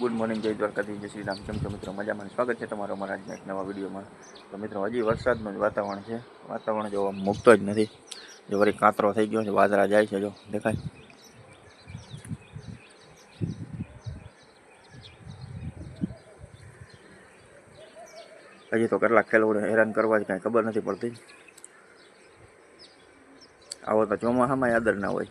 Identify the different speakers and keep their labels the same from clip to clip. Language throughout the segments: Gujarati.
Speaker 1: ગુડ મોર્નિંગ, જય દ્વારકાથી જય શ્રી રામ. કેમ છો મિત્રો? મજામાં? સ્વાગત છે તમારો અમારા આજના એક નવા વિડીયોમાં. તો મિત્રો, હજી વરસાદનું જ વાતાવરણ છે. વાતાવરણ જો મૂકતો જ નથી. જો વળી કાંતરો થઈ ગયો છે, વાદળા જાય છે, જો. દેખાય? હજી તો કેટલાક ખેલવડે હેરાન કરવા જ કાંઈ ખબર નથી પડતી. આવો તો ચોમાસામાં આદર ના હોય.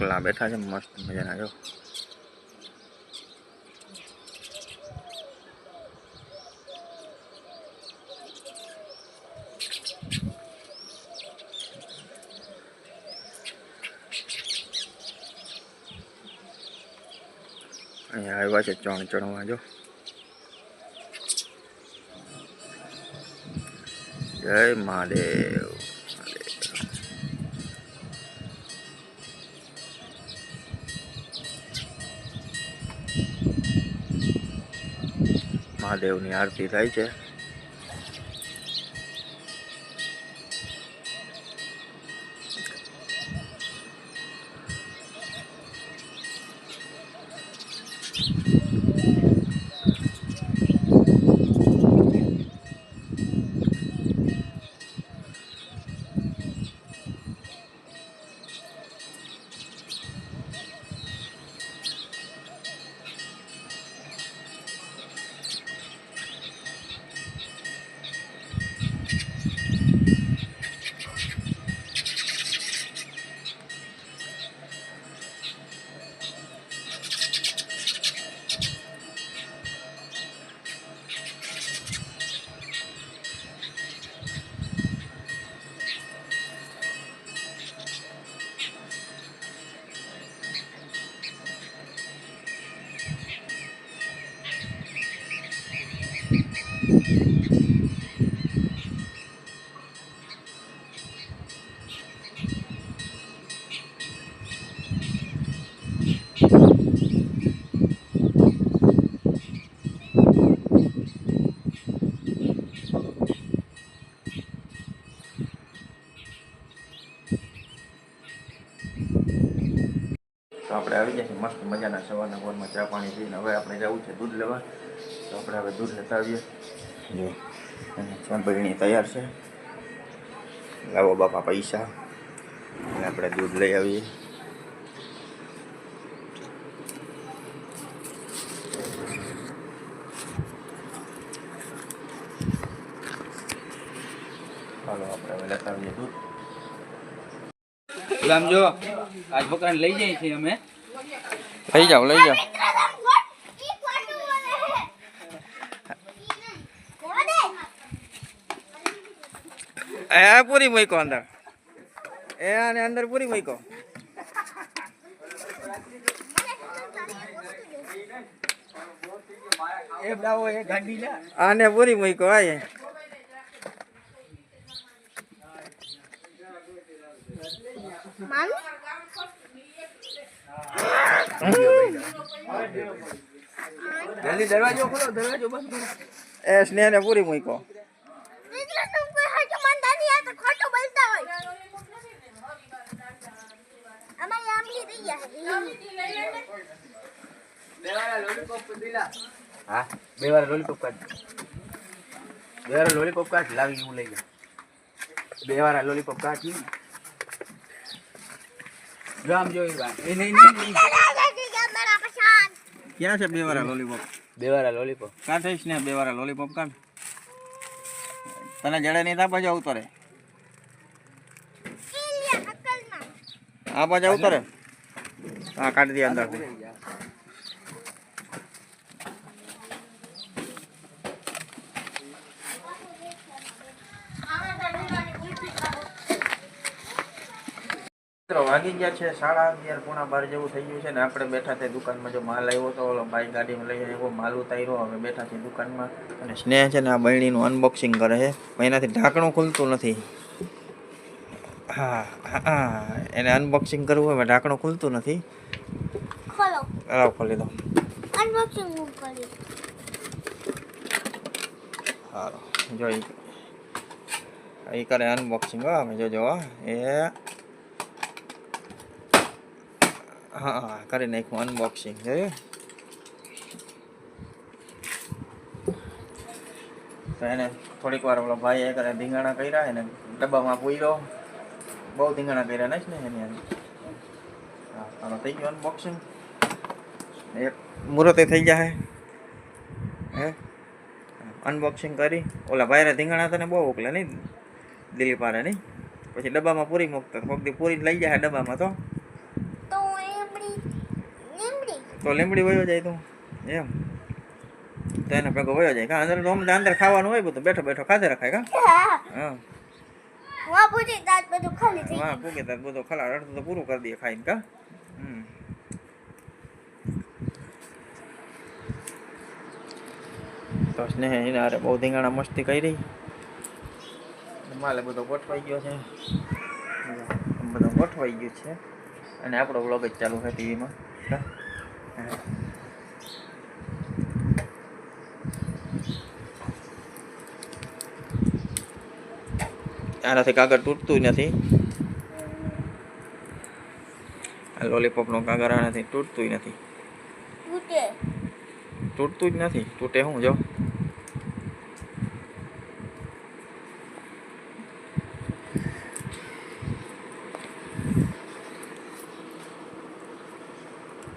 Speaker 1: ચકલા બેઠા છે મસ્ત મજાના જો અહીંયા આવ્યા છે ચણ ચણવા જો જય મહાદેવ મહાદેવની આરતી થાય છે. સવારના ગોળમાં ચા પાણી પીને હવે આપણે જવું છે દૂધ લેવા. તો આપણે હવે દૂધ લેતા આવીએ. જો તૈયાર છે. લાવો બાપા પૈસા. અને આપણે દૂધ લઈ આવીએ. ચાલો આપણે હવે લેતા આવીએ દૂધ.
Speaker 2: જો આજ બકરાને લઈ જઈએ છીએ અમે.
Speaker 1: લઈ જાઓ લઈ જાઓ એ પૂરી મૂકો અંદર. એ આને અંદર પૂરી મૂકો. આને પૂરી મૂકો આય
Speaker 2: જલ્દી દરવાજો ખોલો દરવાજો બંધ
Speaker 1: એ સ્નેહને પૂરી મૂકો
Speaker 2: હા બે વાર લોલીપોપ કાઢ. બે વાર લોલીપોપ કાઢ લાવી હું લઈ ગયા બે વાર લોલીપોપ કાઢી. રામ જોઈ એ નહીં નહીં
Speaker 1: ક્યાં છે? બે વાળા લોલીપોપ
Speaker 2: બે વાળા લોલીપોપ
Speaker 1: કાં થઈશ ને બે વાળા લોલીપોપ કાઢ તને જડે નહીં ત્યાં પછી ઉતરે આ બાજુ ઉતરે હા કાઢી દે અંદરથી. મિત્રો વાગી ગયા છે સાડા અગિયાર પોણા બાર જેવું થઈ ગયું છે ને આપણે બેઠા છે દુકાનમાં જો માલ આવ્યો તો ઓલો ભાઈ ગાડીમાં લઈ આવ્યો માલ ઉતાર્યો હવે બેઠા છે દુકાનમાં. અને સ્નેહ છે ને આ બહેણીનું અનબોક્સિંગ કરે છે એનાથી ઢાંકણું ખુલતું નથી. હા હા એને અનબોક્સિંગ કરવું હોય ઢાંકણું ખુલતું નથી.
Speaker 3: ખોલો.
Speaker 1: ખોલી દો.
Speaker 3: અનબોક્સિંગ હું કરી.
Speaker 1: સારું જોઈ એ કરે અનબોક્સિંગ હો અમે જોજો. એ હા હા કરી નાખ્યું અનબોક્સિંગ જોયું તો એને થોડીક વાર ઓલો ભાઈ એ કરે ધીંગાણા કર્યા, એને ડબ્બામાં પૂર્યો. બહુ ધીંગાણા કર્યા નથી ને એની હા, હાલો, થઈ ગયું અનબોક્સિંગ એક મુહૂર્તે થઈ જાય હે. અનબોક્સિંગ કરી. ઓલા ભાઈરે ધીંગાણા તને બહુ ઉકલે નહીં દિલીપ હારે નહીં? પછી ડબ્બામાં પૂરી મૂકતા દી પૂરી લઈ જાય ડબ્બામાં તો.
Speaker 3: તો
Speaker 1: લીમડી વયો જાય તું એમ. તો એને ભેગો વયો જાય. કા અંદર રોમ અંદર ખાવાનું હોય બધું બેઠો બેઠો ખાધે રખાય કા?
Speaker 3: હા.
Speaker 1: હા
Speaker 3: હું પૂછી દાંત બધું ખાલી થઈ
Speaker 1: હા પૂગે તાર બધું ખલા અડધું તો પૂરું કરી દે ખાઈને કા? હમ. તો સ્નેહ એના હારે બહુ ધીંગાણા મસ્તી કરી. માલે બધો ગોઠવાઈ ગયો છે. બધું ગોઠવાઈ ગયો છે. અને આપણો વ્લોગ જ ચાલુ છે ટીવીમાં. આનાથી કાગળ તૂટતું નથી આ લોલીપોપનો કાગળ આનાથી તૂટતું નથી
Speaker 3: તૂટે
Speaker 1: તૂટતું જ નથી તૂટે હું જો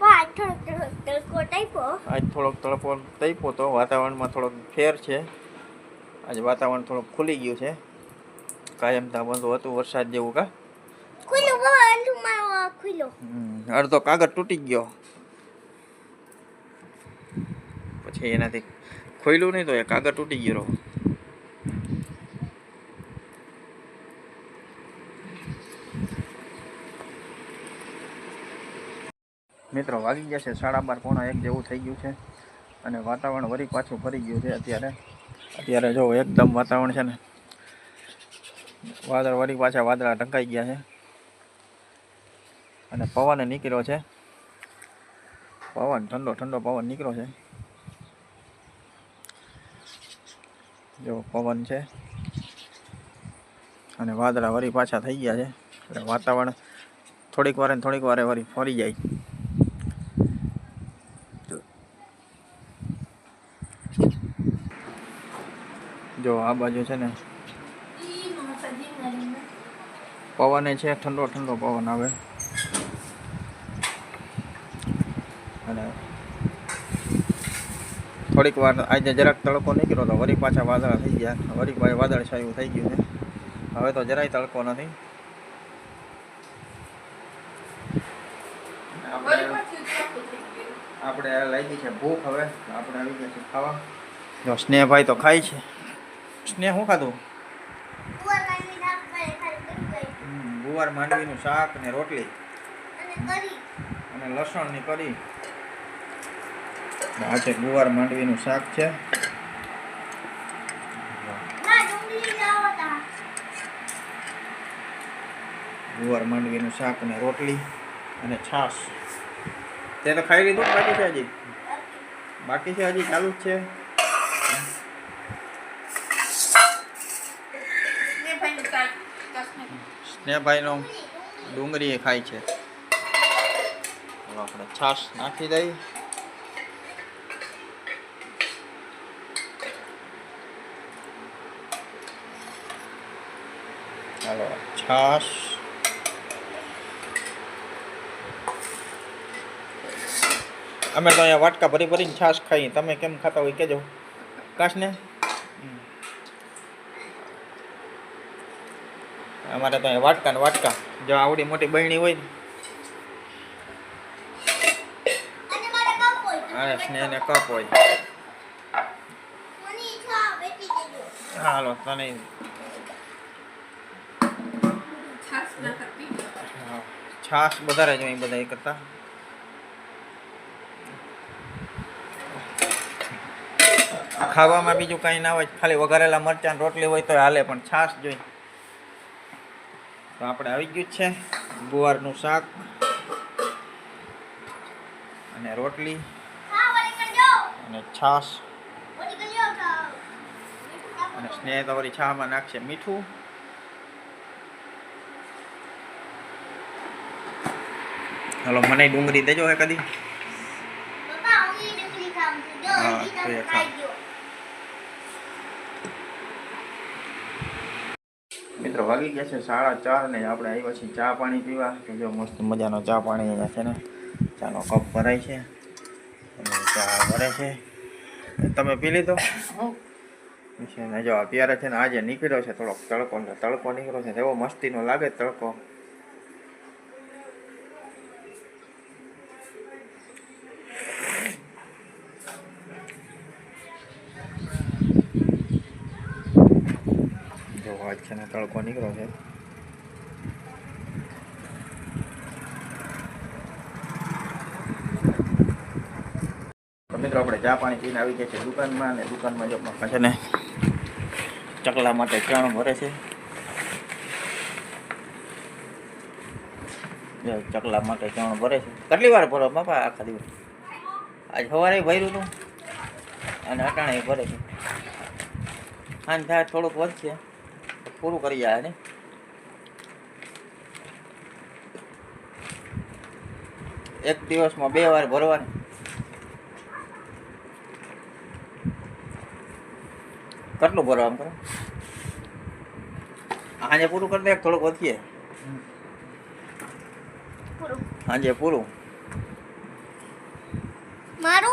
Speaker 3: વાહ થોડોક થોડોક તડકો
Speaker 1: આજ થોડોક તડકો તૈપો તો વાતાવરણમાં થોડોક ફેર છે. આજે વાતાવરણ થોડુંક ખુલી ગયું છે. કાયમ તા બંધ હતું વરસાદ જેવું કા? અડધો કાગળ તૂટી ગયો. પછી એનાથી ખોયલું નહીં તો એ કાગળ તૂટી ગયો મિત્રો વાગી ગયા છે સાડા બાર, પોણા એક જેવું થઈ ગયું છે. અને વાતાવરણ વળી પાછું ફરી ગયું છે અત્યારે. અત્યારે જો એકદમ વાતાવરણ છે ને, વાદળ વળી પાછા વાદળા ઢંકાઈ ગયા છે. અને પવન નીકળ્યો છે. પવન, ઠંડો ઠંડો પવન નીકળ્યો છે. જો પવન છે. અને વાદળા વરી પાછા થઈ ગયા છે. એટલે વાતાવરણ થોડીક વારે થોડીક વારે વળી ફરી જાય. જો આ બાજુ છે ને. પવને છે ઠંડો ઠંડો પવન આવે. અને થોડીક વાર આજે જરાક તડકો નીકળ્યો તો વળી પાછા વાદળા થઈ ગયા. વળી ભાઈ વાદળ છાયું થઈ ગયું છે. હવે તો જરાય તડકો નથી. આપણે લાગી છે ભૂખ હવે. આપણે આવી ગયા છે ખાવા. જો સ્નેહભાઈ તો ખાય છે. સ્નેહ શું ખાધું? ગુવાર માંડવીનું શાક ને રોટલી.
Speaker 3: અને
Speaker 1: લસણની કરી. આ છે ગુવાર માંડવીનું શાક છે. ગુવાર માંડવીનું શાક ને રોટલી અને છાશ. તે તો ખાઈ લીધું બાકી છે હજી? બાકી છે હજી ચાલુ જ છે? સ્નેહભાઈનો ડુંગળી એ ખાય છે. આપણે છાશ નાખી દઈ. ચાલો, છાશ. અમે તો અહીંયા વાટકા ભરી ભરીને છાશ ખાઈએ. તમે કેમ ખાતા હોય કેજો કાશ ને હમ. અમારે તો વાટકા ને વાટકા. જો આવડી મોટી બહેણી હોય ને.
Speaker 3: અને મારે કાપ હોય.
Speaker 1: અને સ્નેહ ને કપ હોય. હાલો તને છાશ વધારે જોઈએ બધા એ કરતા. ખાવામાં બીજું કાંઈ ના હોય ખાલી વઘારેલા મરચાં રોટલી હોય તો હાલે પણ છાશ જોઈ તો આપણે આવી ગયું છે. ગુવારનું શાક અને રોટલી અને છાશ અને સ્નેહ તમારી છામાં નાખશે મીઠું. હલો મને ડુંગળી દેજો હે કદી
Speaker 3: હું
Speaker 1: તો એ
Speaker 3: તમે
Speaker 1: ખા.
Speaker 3: ખાઈ ગયો
Speaker 1: મિત્રો વાગી ગયા છે સાડા ચાર ને આપણે આવ્યા છીએ ચા પાણી પીવા કે જો મસ્ત મજાનો ચા પાણી અહીંયા છે ને ચાનો કપ ભરાય છે. અને ચા ભરે છે. તમે પી લીધો? ને જો અત્યારે છે ને આજે નીકળ્યો છે થોડોક તડકો ને તડકો નીકળ્યો છે એવો મસ્તીનો લાગે તડકો. જો છે ને તડકો નીકળ્યો છે મિત્રો આપણે ચા પાણી પીને આવી ગયા છે દુકાનમાં અને દુકાનમાં જો છે ને ચકલા માટે ચણ ભરે છે. ચકલા માટે ચણ ભરે છે. કેટલી વાર ભરો બાપા આખા દિવસ? આજ સવારે ભર્યું હતું અને અટાણે ભરે છે. હાન થાય, થોડુંક વધશે. પૂરું કરી જાય ને એક દિવસમાં બે વાર ભરવાની કેટલું ભરવા આમ કરો આજે પૂરું કરી દે થોડુંક વધીએ
Speaker 3: પૂરું
Speaker 1: સાંજે પૂરું
Speaker 3: मारू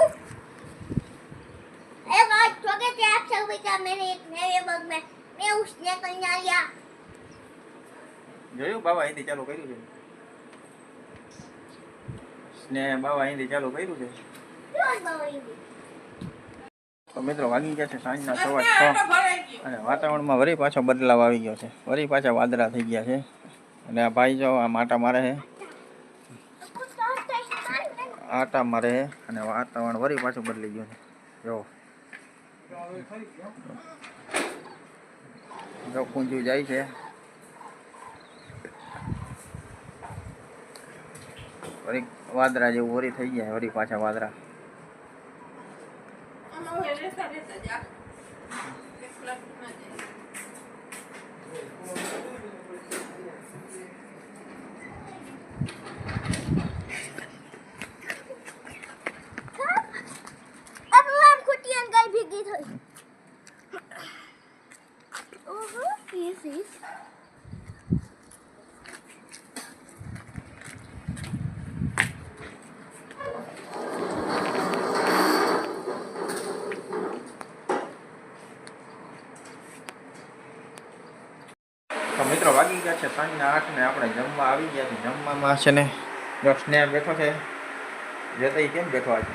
Speaker 3: एक बात छोटे थे आप सभी का मैंने एक नए बग में મેં ઉસને કન્યા લ્યા
Speaker 1: જોયું બાબા અહીંથી ચાલુ કર્યું છે ને બાબા અહીંથી ચાલુ કર્યું છે તો મિત્રો વાગી ગયા છે સાંજના સવા છ અને વાતાવરણમાં વરી પાછો બદલાવ આવી ગયો છે વરી પાછા વાદળા થઈ ગયા છે અને આ ભાઈ જો આ માટા મારે છે આટા મારે અને વાતાવરણ વરી પાછું બદલી ગયું છે જો જો કુંજુ જાય છે. વળી વાદરા જેવું વળી થઈ જાય વળી પાછા
Speaker 3: વાદરા ભેગી થઈ.
Speaker 1: this મિત્રો વાગી ગયા છે સાંજના આઠ ને આપણે જમવા આવી ગયા છે જમવામાં છે ને જો સ્નેહ બેઠો છે. જતા કેમ બેઠો આજે?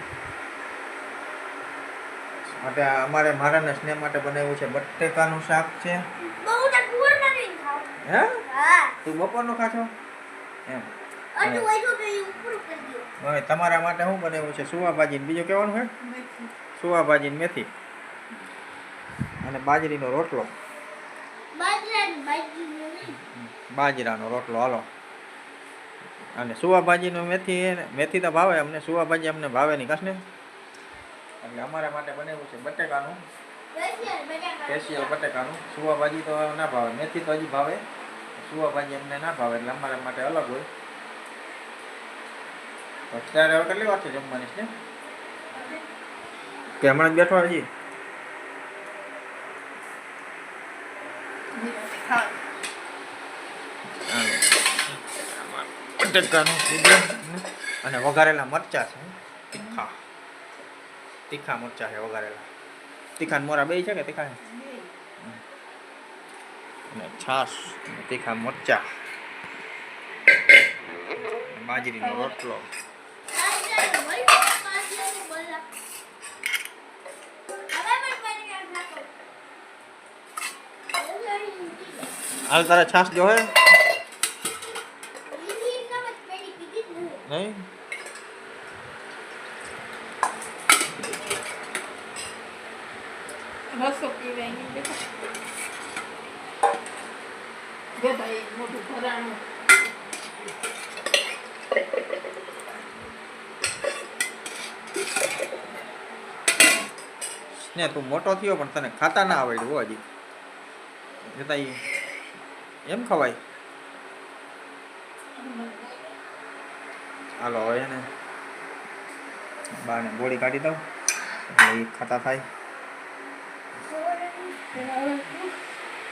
Speaker 1: માટે અમારે મારા ને સ્નેહ માટે બનાવ્યું છે. બટેકાનું શાક છે. હે?
Speaker 3: હા.
Speaker 1: તું બપોરનું ખાશો? એમ. હવે તમારા માટે શું બનાવ્યું છે? સુવા ભાજી ને બીજું કહેવાનું છે? સુવા ભાજી ને મેથી. અને બાજરીનો રોટલો.
Speaker 3: બાજરાની
Speaker 1: રોટલો હાલો. અને સુવા ભાજીનો મેથી એને- મેથી તો ભાવે અમને સુવા ભાજી અમને ભાવે નહીં કશને એટલે અમારા માટે બનાવ્યું છે બટેકાનું.
Speaker 3: સ્પેશિયલ
Speaker 1: બટેકાનું, સુવા ભાજી તો ના ભાવે. મેથી તો હજી ભાવે. સુવા ભાજી અમને ના ભાવે, એટલે અમારા માટે અલગ હોય. અત્યારે હવે કેટલી વાર છે જમવાની, છે? કે હમણાં જ બેઠો હજી. બટેકાનું અને વઘારેલા મરચા છે. તીખા. તીખા મરચા છે વઘારેલા. તીખા મોરા બે છે કે તીખા અને છાશ તીખા મરચા. બાજરીનો રોટલો. હાલ તારા છાશ જો હે? નહીં?
Speaker 4: રસો પીવાય બેટા એ મોટું ભરાણું.
Speaker 1: ને તું મોટો થયો પણ તને ખાતા ના આવડ્યું હો હજી. જતા એમ ખવાય? હાલો, હવે એને બાને ગોળી કાઢી દઉં. એટલે ખાતા થાય.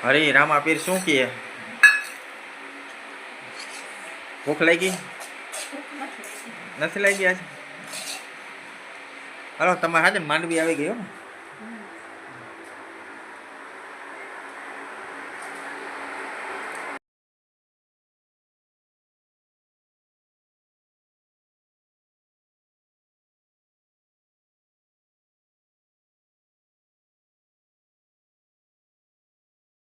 Speaker 1: હરી રામાપીર શું કહે? ભૂખ લાગી? નથી લાગી આજે? હાલો, તમારે હાજર માંડવી આવી ગયો